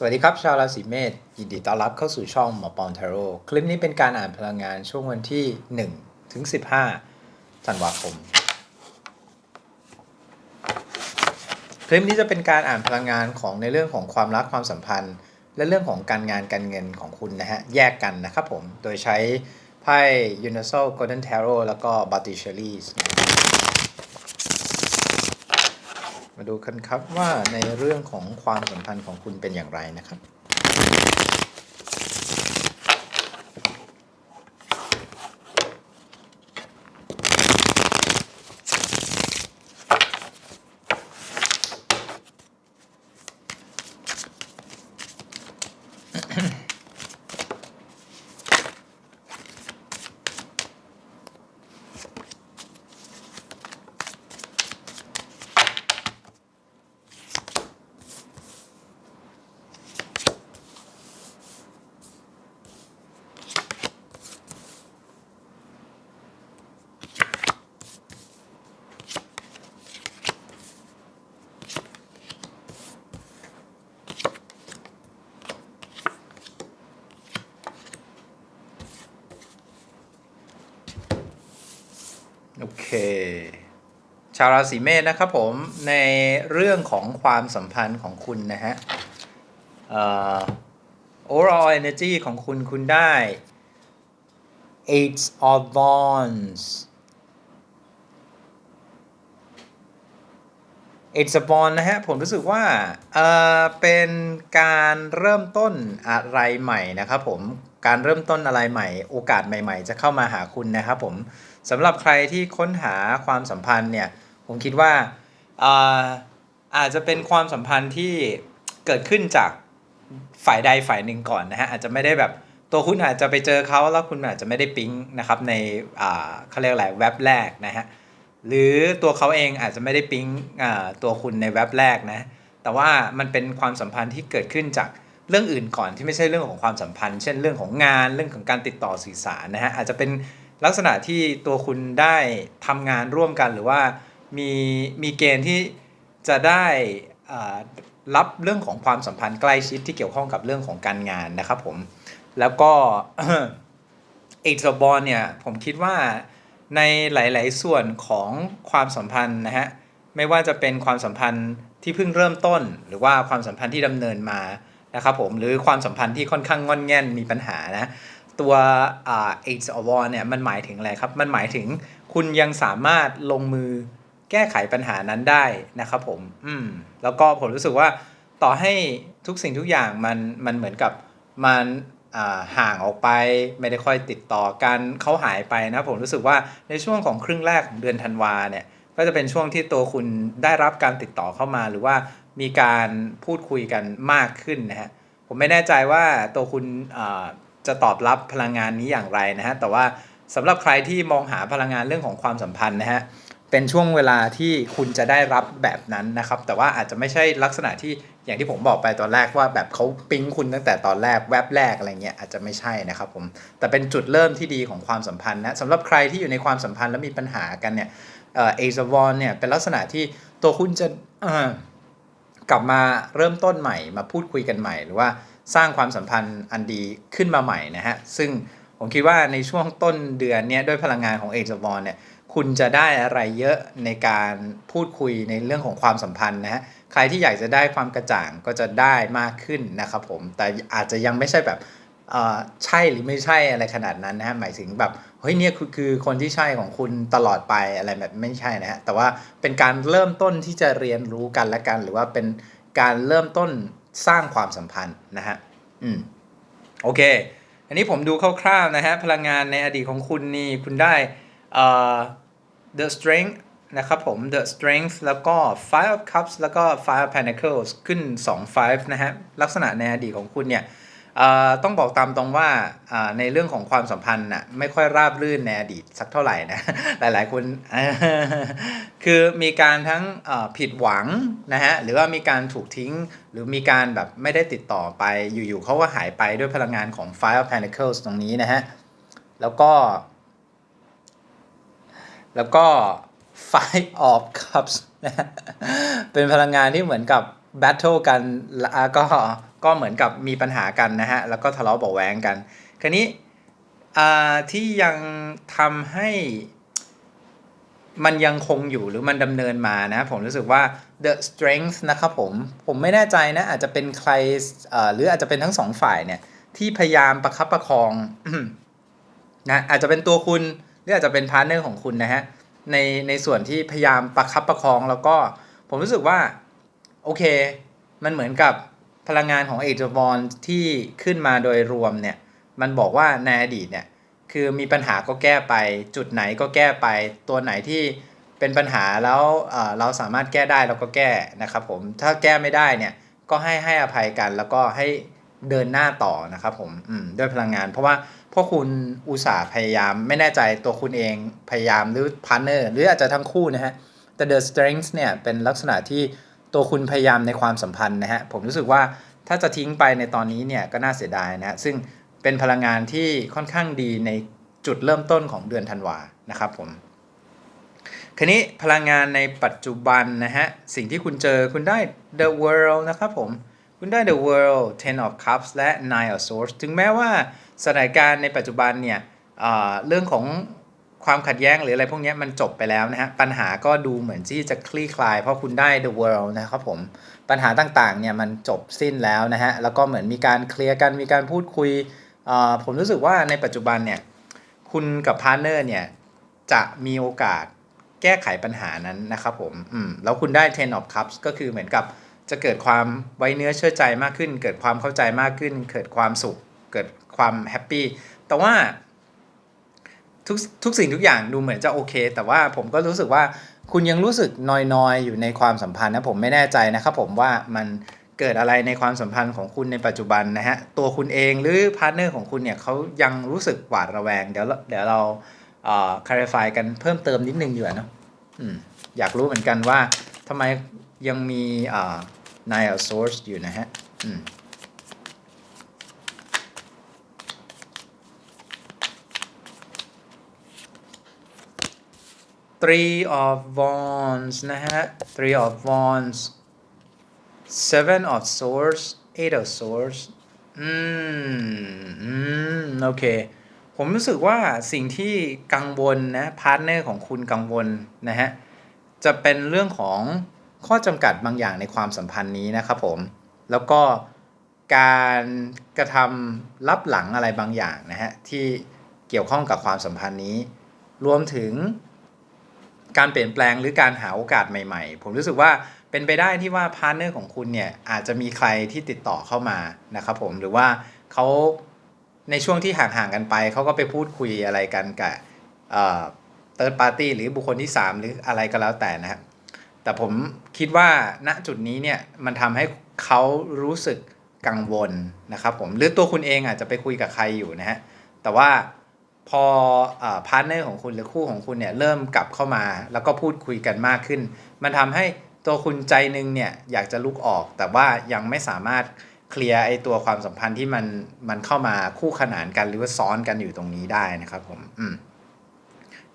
สวัสดีครับ ชาวราศีเมษยินดีต้อนรับเข้าสู่ช่องหมอปอนทาโร่คลิปนี้เป็นการอ่านพลังงานช่วงวันที่1ถึง15ธันวาคม คลิปนี้จะเป็นการอ่านพลังงานของในเรื่องของความรักความสัมพันธ์ และเรื่องของการงานการเงินของคุณนะฮะ แยกกันนะครับผม โดยใช้ไพ่ Universal Golden Tarot แล้วก็ b a t i c h e r i e s มาดูกันครับว่าในเรื่องของความสัมพันธ์ของคุณเป็นอย่างไรนะครับ โอเค ชาวราศีเมษนะครับผมในเรื่องของความสัมพันธ์ของคุณนะฮะเอ่อ overall energy ของคุณคุณได้ eight of wands eight of wands นะฮะ ผมรู้สึกว่าเอ่อเป็นการเริ่มต้นอะไรใหม่นะครับผมการเริ่มต้นอะไรใหม่ โอกาสใหม่ ๆ จะเข้ามาหาคุณนะครับผมสำหรับใครที่ค้นหาความสัมพันธ์เนี่ย ผมคิดว่าอาอาจจะเป็นความสัมพันธ์ที่เกิดขึ้นจากฝ่ายใดฝ่ายหนึ่งก่อนนะฮะอาจจะไม่ได้แบบตัวคุณอาจจะไปเจอเขาแล้วคุณอาจจะไม่ได้ปิ๊งนะครับในเขาเรียกอะไรเว็บแรกนะฮะหรือตัวเขาเองอาจจะไม่ได้ปิ๊งตัวคุณในเว็บแรกนะแต่ว่ามันเป็นความสัมพันธ์ที่เกิดขึ้นจากเรื่องอื่นก่อนที่ไม่ใช่เรื่องของความสัมพันธ์ เช่นเรื่องของงานเรื่องของการติดต่อสื่อสารนะฮะอาจจะเป็นลักษณะที่ตัวคุณได้ทำงานร่วมกันหรือว่า มีมีเกณฑ์ที่จะได้อ่ารับเรื่องของความสัมพันธ์ใกล้ชิดที่เกี่ยวข้องกับเรื่องของการงานนะครับผม แล้วก็เอกซ์บอลเนี่ยผมคิดว่าในหลาย ๆ ส่วนของความสัมพันธ์นะฮะไม่ว่าจะเป็นความสัมพันธ์ที่เพิ่งเริ่มต้น หรือว่าความสัมพันธ์ที่ดำเนินมานะครับผมหรือความสัมพันธ์ที่ค่อนข้างงอนแง่นมีปัญหานะตัวเอ่า Age of War เนี่ยมันหมายถึงอะไรครับ มันหมายถึงคุณยังสามารถลงมือ แก้ไขปัญหานั้นได้นะครับผม อืม แล้วก็ผมรู้สึกว่าต่อให้ทุกสิ่งทุกอย่างมันมันเหมือนกับมันห่างออกไปไม่ได้ค่อยติดต่อกันเขาหายไปนะผมรู้สึกว่าในช่วงของครึ่งแรกของเดือนธันวาเนี่ยก็จะเป็นช่วงที่ตัวคุณได้รับการติดต่อเข้ามา หรือว่ามีการพูดคุยกันมากขึ้นนะฮะผมไม่แน่ใจว่าตัวคุณจะตอบรับพลังงานนี้อย่างไรนะฮะแต่ว่าสำหรับใครที่มองหาพลังงานเรื่องของความสัมพันธ์นะฮะ เป็นช่วงเวลาที่คุณจะได้รับแบบนั้นนะครับ แต่ว่าอาจจะไม่ใช่ลักษณะที่อย่างที่ผมบอกไปตอนแรกว่าแบบเขาปิ๊งคุณตั้งแต่ตอนแรกแวบแรกอะไรเงี้ยอาจจะไม่ใช่นะครับผมแต่เป็นจุดเริ่มที่ดีของความสัมพันธ์นะสำหรับใครที่อยู่ในความสัมพันธ์แล้วมีปัญหากันเนี่ยเอเซาวอนเนี่ยเป็นลักษณะที่ตัวคุณจะกลับมาเริ่มต้นใหม่ มาพูดคุยกันใหม่ หรือว่าสร้างความสัมพันธ์อันดีขึ้นมาใหม่นะฮะซึ่งผมคิดว่าในช่วงต้นเดือนเนี่ยด้วยพลังงานของเอซาวอนเนี่ย คุณจะได้อะไรเยอะในการพูดคุยในเรื่องของความสัมพันธ์นะฮะใครที่อยากจะได้ความกระจ่างก็จะได้มากขึ้นนะครับผมแต่อาจจะยังไม่ใช่แบบเออใช่หรือไม่ใช่อะไรขนาดนั้นนะฮะหมายถึงแบบเฮ้ยเนี่ยคือคนที่ใช่ของคุณตลอดไปอะไรแบบไม่ใช่นะฮะแต่ว่าเป็นการเริ่มต้นที่จะเรียนรู้กันและกัน หรือว่าเป็นการเริ่มต้นสร้างความสัมพันธ์นะฮะอืมโอเค อันนี้ผมดูคร่าวๆนะฮะพลังงานในอดีตของคุณนี่คุณได้ The Strength นะครับผม The Strength แล้วก็ Five of Cups แล้วก็ Five of Pentacles ขึ้น 2 Five นะฮะ ลักษณะในอดีตของคุณเนี่ยเอ่อต้องบอกตามตรงว่าอ่าในเรื่องของความสัมพันธ์น่ะไม่ค่อยราบรื่นในอดีตสักเท่าไหร่นะหลายๆคนคือมีการทั้งเอ่อผิดหวังนะฮะหรือว่ามีการถูกทิ้ง หรือมีการแบบไม่ได้ติดต่อไปอยู่ๆเขาก็หายไปด้วยพลังงานของ Five of Pentacles ตรงนี้นะฮะแล้วก็ แล้วก็ Five of Cups นะฮะเป็นพลังงานที่เหมือนกับ Battle กันแล้วก็ก็เหมือนกับมีปัญหากันนะฮะ แล้วก็ทะเลาะเบาะแว้งกัน คราวนี้อ่าที่ยังทำให้มันยังคงอยู่หรือมันดำเนินมานะ ผมรู้สึกว่า the strength นะครับผม ผมไม่แน่ใจนะ อาจจะเป็นใครเอ่อหรืออาจจะเป็นทั้งสองฝ่ายเนี่ย ที่พยายามประคับประคองนะอาจจะเป็นตัวคุณ รืออาจจะเป็นพาร์ทเนอร์ของคุณนะฮะในในส่วนที่พยายามประคับประคองแล้วก็ผมรู้สึกว่า โอเค มันเหมือนกับพลังงานของเอจวอนที่ขึ้นมาโดยรวมเนี่ย มันบอกว่าในอดีตเนี่ย คือมีปัญหาก็แก้ไป จุดไหนก็แก้ไป ตัวไหนที่เป็นปัญหาแล้วเเราสามารถแก้ได้เราก็แก้นะครับผมถ้าแก้ไม่ได้เนี่ยก็ให้ให้อภัยกันแล้วก็ให้ เดินหน้าต่อนะครับผมด้วยพลังงาน เพราะว่าพวกคุณอุตส่าห์พยายามไม่แน่ใจตัวคุณเองพยายามหรือพาร์เนอร์หรืออาจจะทั้งคู่นะฮะแต่ The Strength เนี่ยเป็นลักษณะที่ตัวคุณพยายามในความสัมพันธ์นะฮะผมรู้สึกว่าถ้าจะทิ้งไปในตอนนี้เนี่ยก็น่าเสียดายนะฮะซึ่งเป็นพลังงานที่ค่อนข้างดีในจุดเริ่มต้นของเดือนธันวานะครับผมคราวนี้พลังงานในปัจจุบันนะฮะสิ่งที่คุณเจอคุณได้ The World นะครับผม คุณได้ The World Ten of Cups และ Nine of Swords ถึงแม้ว่าสถานการณ์ในปัจจุบันเนี่ยเรื่องของความขัดแย้งหรืออะไรพวกนี้มันจบไปแล้วนะฮะ ปัญหาก็ดูเหมือนที่จะคลี่คลาย เพราะคุณได้ The World นะครับผม ปัญหาต่างๆเนี่ยมันจบสิ้นแล้วนะฮะ แล้วก็เหมือนมีการเคลียร์กันมีการพูดคุย ผมรู้สึกว่าในปัจจุบันเนี่ยคุณกับพาร์เนอร์เนี่ยจะมีโอกาสแก้ไขปัญหานั้นนะครับผม อืม แล้วคุณได้ Ten of Cups ก็คือเหมือนกับ จะเกิดความไว้เนื้อเชื่อใจมากขึ้น เกิดความเข้าใจมากขึ้น เกิดความสุข เกิดความแฮปปี้ แต่ว่าทุกทุกสิ่งทุกอย่างดูเหมือนจะโอเค แต่ว่าผมก็รู้สึกว่าคุณยังรู้สึกนอยๆอยู่ในความสัมพันธ์นะผมไม่แน่ใจนะครับผมว่ามันเกิดอะไรในความสัมพันธ์ของคุณในปัจจุบันนะฮะตัวคุณเองหรือพาร์ทเนอร์ของคุณเนี่ยเขายังรู้สึกหวาดระแวง เดี๋ยวเดี๋ยวเราเอ่อ clarify กันเพิ่มเติมนิดนึงดีกว่าเนะอืมอยากรู้เหมือนกันว่าทำไมยังมีอ่า เอ่อ nine of swords อยู่นะฮะอืม three of wands นะฮะ three of wands seven of swords eight of swords อืม อืม โอเค ผมรู้สึกว่าสิ่งที่กังวลนะพาร์ทเนอร์ของคุณกังวลนะฮะ จะเป็นเรื่องของ ข้อจำกัดบางอย่างในความสัมพันธ์นี้นะครับผมแล้วก็การกระทำลับหลังอะไรบางอย่างนะฮะที่เกี่ยวข้องกับความสัมพันธ์นี้ รวมถึงการเปลี่ยนแปลงหรือการหาโอกาสใหม่ๆ ผมรู้สึกว่าเป็นไปได้ที่ว่าพาร์ทเนอร์ของคุณเนี่ยอาจจะมีใครที่ติดต่อเข้ามานะครับผมหรือว่าเขาในช่วงที่ห่างๆกันไป เขาก็ไปพูดคุยอะไรกันกับเติร์ดปาร์ตี้หรือบุคคลที่ 3 หรืออะไรก็แล้วแต่นะครับ แต่ผมคิดว่าณจุดนี้เนี่ยมันทำให้เขารู้สึกกังวลนะครับผมหรือตัวคุณเองอาจจะไปคุยกับใครอยู่นะฮะแต่ว่าพอพาร์ทเนอร์ของคุณหรือคู่ของคุณเนี่ยเริ่มกลับเข้ามา แล้วก็พูดคุยกันมากขึ้น มันทำให้ตัวคุณใจหนึงเนี่ยอยากจะลุกออก แต่ว่ายังไม่สามารถเคลียร์ไอตัวความสัมพันธ์ที่มันมันเข้ามาคู่ขนานกันหรือว่าซ้อนกันอยู่ตรงนี้ได้นะครับผมอืม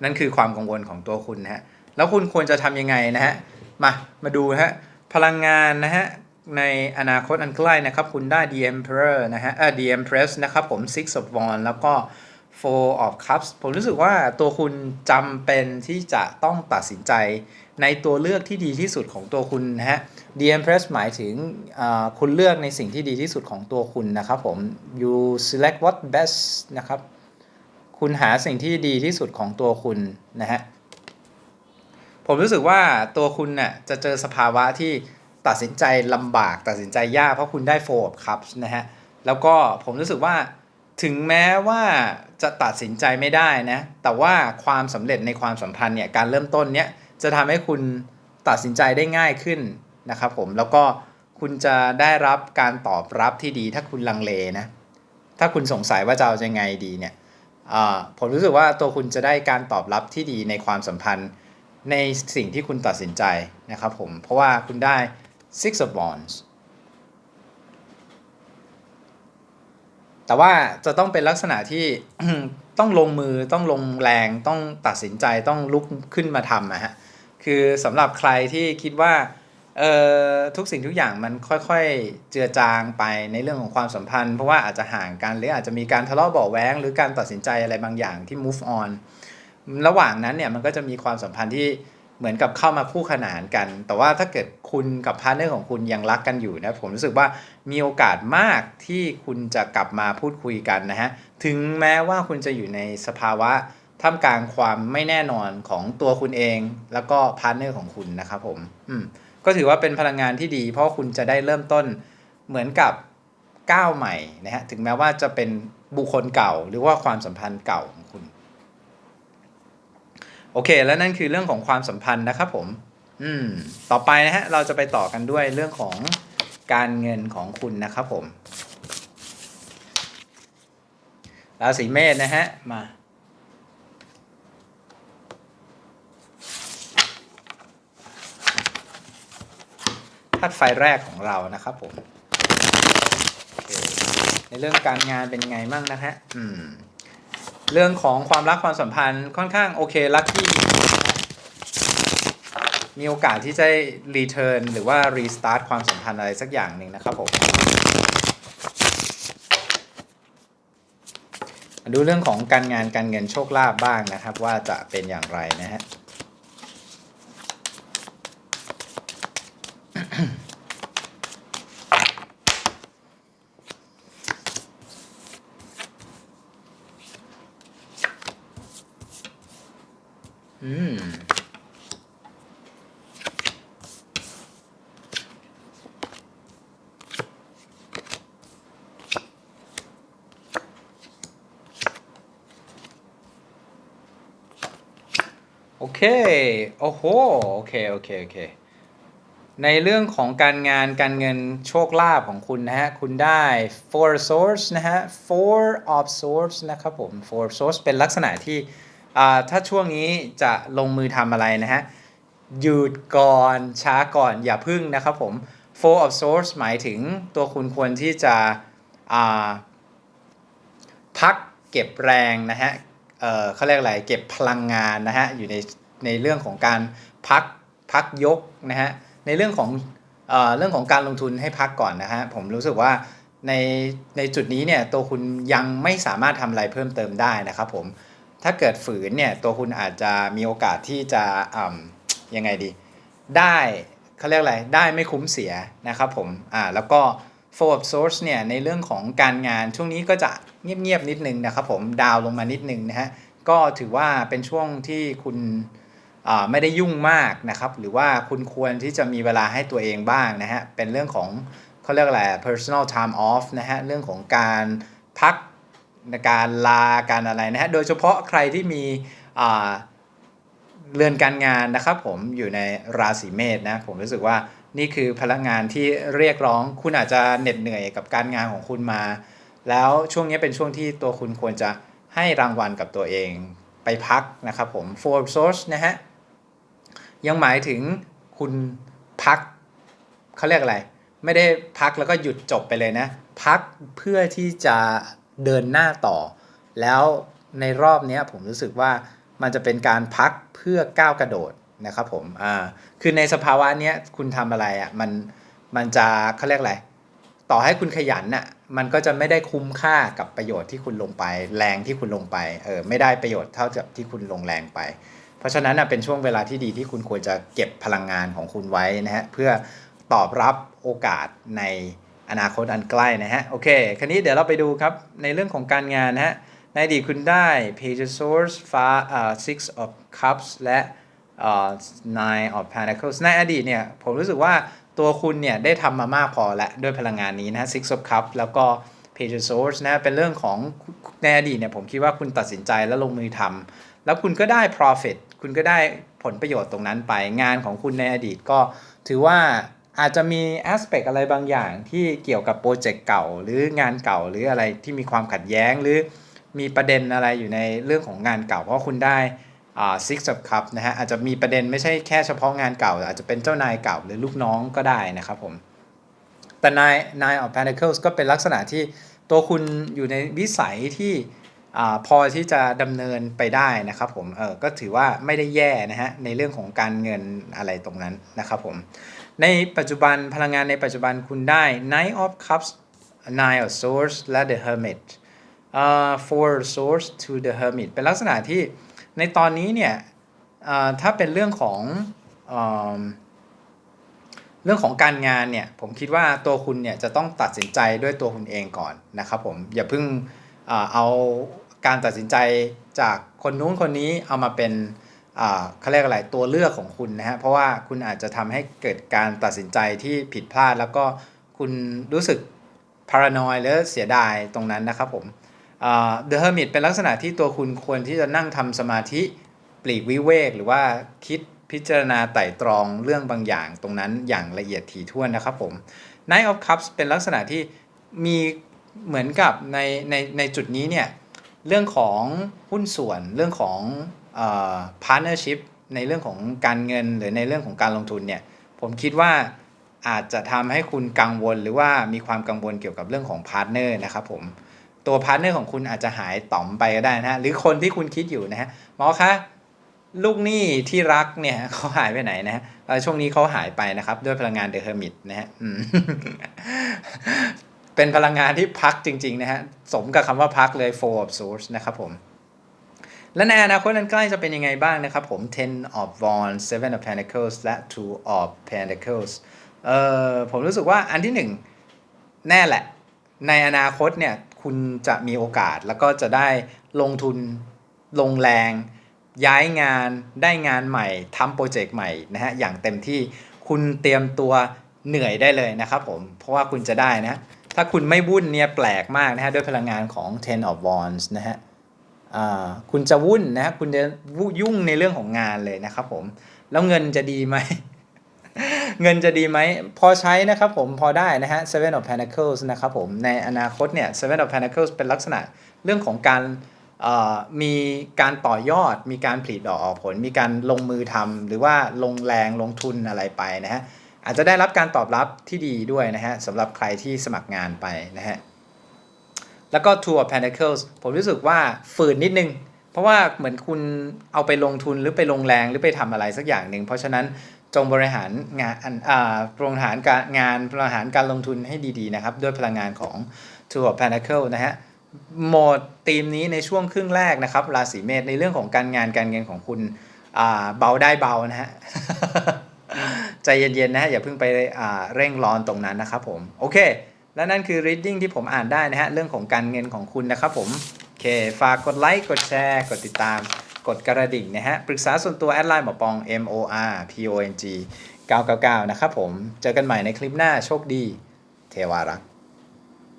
นั่นคือความกังวลของตัวคุณนะฮะแล้วคุณควรจะทำยังไงนะฮะ มา มาดูนะฮะ พลังงานนะฮะ ในอนาคตอันใกล้นะครับ คุณได้ The Emperor นะฮะเออ The Empress นะครับผม Six of Wands แล้วก็ Four of Cups ผมรู้สึกว่าตัวคุณจำเป็นที่จะต้องตัดสินใจในตัวเลือกที่ดีที่สุดของตัวคุณนะฮะ The Empress หมายถึงคุณเลือกในสิ่งที่ดีที่สุดของตัวคุณนะครับผม you select what best นะครับ คุณหาสิ่งที่ดีที่สุดของตัวคุณนะฮะ ผมรู้สึกว่าตัวคุณน่ะจะเจอสภาวะที่ตัดสินใจลำบาก ตัดสินใจยากเพราะคุณได้ Four of Cups นะฮะแล้วก็ผมรู้สึกว่าถึงแม้ว่าจะตัดสินใจไม่ได้นะแต่ว่าความสำเร็จในความสัมพันธ์เนี่ยการเริ่มต้นเนี้ยจะทำให้คุณตัดสินใจได้ง่ายขึ้นนะครับผมแล้วก็คุณจะได้รับการตอบรับที่ดีถ้าคุณลังเลนะถ้าคุณสงสัยว่าจะเอายังไงดีเนี่ยผมรู้สึกว่าตัวคุณจะได้การตอบรับที่ดีในความสัมพันธ์ ในสิ่งที่คุณตัดสินใจนะครับผม เพราะว่าคุณได้ six of wands แต่ว่าจะต้องเป็นลักษณะที่ ต้องลงมือต้องลงแรงต้องตัดสินใจต้องลุกขึ้นมาทำนะฮะคือสำหรับใครที่คิดว่าเอ่อทุกสิ่งทุกอย่างมันค่อยๆเจือจางไปในเรื่องของความสัมพันธ์ เพราะว่าอาจจะห่างกันหรืออาจจะมีการทะเลาะเบาแว้ง หรือการตัดสินใจอะไรบางอย่างที่ move on ระหว่างนั้นเนี่ยมันก็จะมีความสัมพันธ์ที่เหมือนกับเข้ามาคู่ขนานกัน แต่ว่าถ้าเกิดคุณกับพาร์ทเนอร์ของคุณยังรักกันอยู่นะผมรู้สึกว่ามีโอกาสมากที่คุณจะกลับมาพูดคุยกันนะฮะถึงแม้ว่าคุณจะอยู่ในสภาวะท่ามกลางความไม่แน่นอนของตัวคุณเอง แล้วก็พาร์ทเนอร์ของคุณนะครับผมอืมก็ถือว่าเป็นพลังงานที่ดี เพราะคุณจะได้เริ่มต้นเหมือนกับก้าวใหม่นะฮะถึงแม้ว่าจะเป็นบุคคลเก่าหรือว่าความสัมพันธ์เก่าของ โอเค แล้วนั่นคือเรื่องของความสัมพันธ์นะครับผม อืม ต่อไปนะฮะ เราจะไปต่อกันด้วยเรื่องของการเงินของคุณนะครับผม ราศีเมษนะฮะ มาธาตุไฟแรกของเรานะครับผม ในเรื่องการงานเป็นไงบ้างนะฮะ อืม เรื่องของความรักความสัมพันธ์ค่อนข้างโอเคลัคกี้มีโอกาสที่จะรีเทิร์นหรือว่ารีสตาร์ทความสัมพันธ์อะไรสักอย่างหนึ่งนะครับผมดูเรื่องของการงานการเงินโชคลาภบ้างนะครับ ว่าจะเป็นอย่างไรนะฮะ โอเค โอ้โห โอเค โอเค โอเค ในเรื่องของการงานการเงินโชคลาภของคุณนะฮะ คุณได้ four source นะฮะ four of source นะครับผม four source เป็นลักษณะที่ถ้าช่วงนี้จะลงมือทำอะไรนะฮะ หยุดก่อนช้าก่อนอย่าพึ่งนะครับผม four of source หมายถึงตัวคุณควรที่จะพักเก็บแรงนะฮะ เขาเรียกอะไรเก็บพลังงานนะฮะอยู่ในในเรื่องของการพักพักยกนะฮะในเรื่องของเอ่อเรื่องของการลงทุนให้พักก่อนนะฮะผมรู้สึกว่าในในจุดนี้เนี่ยตัวคุณยังไม่สามารถทำอะไรเพิ่มเติมได้นะครับผมถ้าเกิดฝืนเนี่ยตัวคุณอาจจะมีโอกาสที่จะอ่ำยังไงดี ได้เขาเรียกอะไรได้ไม่คุ้มเสียนะครับผมอ่าแล้วก็ four of source เนี่ยในเรื่องของการงานช่วงนี้ก็จะเงียบๆนิดนึงนะครับผมดาวลงมานิดนึงนะฮะก็ถือว่าเป็นช่วงที่คุณอ่าไม่ได้ยุ่งมากนะครับ หรือว่าคุณควรที่จะมีเวลาให้ตัวเองบ้างนะฮะเป็นเรื่องของเขาเรียกอะไร personal time off นะฮะเรื่องของการพักในการลาการอะไรนะฮะโดยเฉพาะใครที่มีอ่าเรือนการงานนะครับผมอยู่ในราศีเมษนะผมรู้สึกว่า นี่คือพลังงานที่เรียกร้องคุณอาจจะเหน็ดเหนื่อยกับการงานของคุณมา แล้วช่วงนี้เป็นช่วงที่ตัวคุณควรจะให้รางวัลกับตัวเองไปพักนะครับผม for source นะฮะ ยังหมายถึงคุณพักเขาเรียกอะไร ไม่ได้พักแล้วก็หยุดจบไปเลยนะ พักเพื่อที่จะเดินหน้าต่อ แล้วในรอบนี้ผมรู้สึกว่ามันจะเป็นการพักเพื่อก้าวกระโดด นะครับผมอ่าคือในสภาวะเนี้ยคุณทำอะไรอะ่ะมันมันจะเขาเรียกอะไรต่อให้คุณขยันน่ะมันก็จะไม่ได้คุ้มค่ากับประโยชน์ที่คุณลงไป แรงที่คุณลงไปเออไม่ได้ประโยชน์เท่ากับที่คุณลงแรงไป เพราะฉะนั้นน่ะเป็นช่วงเวลาที่ดีที่คุณควรจะเก็บพลังงานของคุณไว้นะฮะเพื่อตอบรับโอกาสในอนาคตอันใกล้นะฮะโอเค คราวนี้เดี๋ยวเราไปดูครับในเรื่องของการงานนะฮะในอดีตคุณได้ Page Swords ฟ้าอ่า Six of Cups และ Nine of Pentacles ในอดีตเนี่ยผมรู้สึกว่าตัวคุณเนี่ยได้ทำมามากพอแล้วด้วยพลังงานนี้นะ Six of Cups แล้วก็ Page of Swords นะเป็นเรื่องของในอดีตเนี่ยผมคิดว่าคุณตัดสินใจแล้วลงมือทำแล้วคุณก็ได้ profit คุณก็ได้ผลประโยชน์ตรงนั้นไปงานของคุณในอดีตก็ถือว่าอาจจะมี aspect อะไรบางอย่างที่เกี่ยวกับโปรเจกต์เก่า หรืองานเก่าหรืออะไรที่มีความขัดแย้งหรือมีประเด็นอะไรอยู่ในเรื่องของงานเก่า เพราะคุณได้ six of cup นะฮะอาจจะมีประเด็นไม่ใช่แค่เฉพาะงานเก่า อาจจะเป็นเจ้านายเก่าหรือลูกน้องก็ได้นะครับผม แต่ nine nine of pentacles ก็เป็นลักษณะที่ตัวคุณอยู่ในวิสัยที่พอที่จะดำเนินไปได้นะครับผมเออก็ถือว่าไม่ได้แย่นะฮะในเรื่องของการเงินอะไรตรงนั้นนะครับผม ในปัจจุบันพลังงานในปัจจุบันคุณได้ Knight of Cups Nine of Swords และ The Hermit เอ่อ Four Swords to the Hermit เป็นลักษณะที่ ในตอนนี้เนี่ยถ้าเป็นเรื่องของเอมเรื่องของการงานเนี่ยผมคิดว่าตัวคุณเนี่ยจะต้องตัดสินใจด้วยตัวคุณเองก่อนนะครับผมอย่าเพิ่งเอาการตัดสินใจจากคนนู้นคนนี้เอามาเป็นอ่าเขาเรียกอะไรตัวเลือกของคุณนะฮะเพราะว่าคุณอาจจะทำให้เกิดการตัดสินใจที่ผิดพลาด แล้วก็คุณรู้สึกพารานอยหรือเสียดายตรงนั้นนะครับผม อ่า The Hermit เป็นลักษณะที่ตัวคุณควรที่จะนั่งทำสมาธิปลีกวิเวก หรือว่าคิดพิจารณาไต่ตรองเรื่องบางอย่างตรงนั้นอย่างละเอียดถี่ถ้วนนะครับผม Knight of Cups เป็นลักษณะที่มีเหมือนกับในในในจุดนี้เนี่ยเรื่องของหุ้นส่วนเรื่องของอ partnership ในเรื่องของการเงินหรือในเรื่องของการลงทุนเนี่ยผมคิดว่าอาจจะทำให้คุณกังวลหรือว่ามีความกังวลเกี่ยวกับเรื่องของพาร์ทเนอร์นะครับผม ตัวพาร์ทเนอร์ของคุณอาจจะหายต่อมไปก็ได้นะฮะหรือคนที่คุณคิดอยู่นะฮะหมอคะลูกหนี้ที่รักเนี่ยเขาหายไปไหนนะฮะช่วงนี้เขาหายไปนะครับ ด้วยพลังงานเดอะเฮอร์มิตนะฮะเป็นพลังงานที่พักจริง ๆ นะฮะ สมกับคำว่าพักเลย four of swords นะครับผม และในอนาคตนั้นใกล้จะเป็นยังไงบ้างนะครับผม ten of wands seven of pentacles และ two of pentacles เอ่อผมรู้สึกว่าอันที่หนึ่งแน่แหละ ในอนาคตเนี่ย คุณจะมีโอกาสแล้วก็จะได้ลงทุนลงแรง ย้ายงานได้งานใหม่ทำโปรเจกต์ใหม่นะฮะอย่างเต็มที่คุณเตรียมตัวเหนื่อยได้เลยนะครับผม เพราะว่าคุณจะได้นะ ถ้าคุณไม่วุ่นเนี่ยแปลกมากนะฮะด้วยพลังงานของ ten of wands นะฮะคุณจะวุ่นนะฮะคุณจะยุ่งในเรื่องของงานเลยนะครับผม แล้วเงินจะดีไหม เงินจะดีไหม พอใช้นะครับผมพอได้นะฮะ Seven of Pentacles นะครับผมในอนาคตเนี่ย Seven of Pentacles เป็นลักษณะเรื่องของการมีการต่อยอด มีการผลิดอกออกผล มีการลงมือทำหรือว่าลงแรงลงทุนอะไรไปนะฮะอาจจะได้รับการตอบรับที่ดีด้วยนะฮะสำหรับใครที่สมัครงานไปนะฮะแล้วก็ Two of Pentacles ผมรู้สึกว่าฝืนนิดนึง เพราะว่าเหมือนคุณเอาไปลงทุนหรือไปลงแรงหรือไปทำอะไรสักอย่างหนึ่ง เพราะฉะนั้น จงบริหารงานอ่าบริหารการงานบริหารการลงทุนให้ดีๆนะครับ ด้วยพลังงานของ Two of Pentacle นะฮะโหมดธีมนี้ในช่วงครึ่งแรกนะครับราศีเมษในเรื่องของการงานการเงินของคุณอ่าเบาได้เบานะฮะใจเย็นๆนะฮะอย่าเพิ่งไปอ่าเร่งร้อนตรงนั้นนะครับผมโอเค และนั่นคือ reading ที่ผมอ่านได้นะฮะเรื่องของการเงินของคุณนะครับผมโอเคฝากกดไลค์กดแชร์ กดติดตาม กดกระดิ่งนะฮะ ปรึกษาส่วนตัวแอดไลน์หมอปอง M O R P O N G 999 นะครับผม เจอกันใหม่ในคลิปหน้าโชคดี เทวารักษ์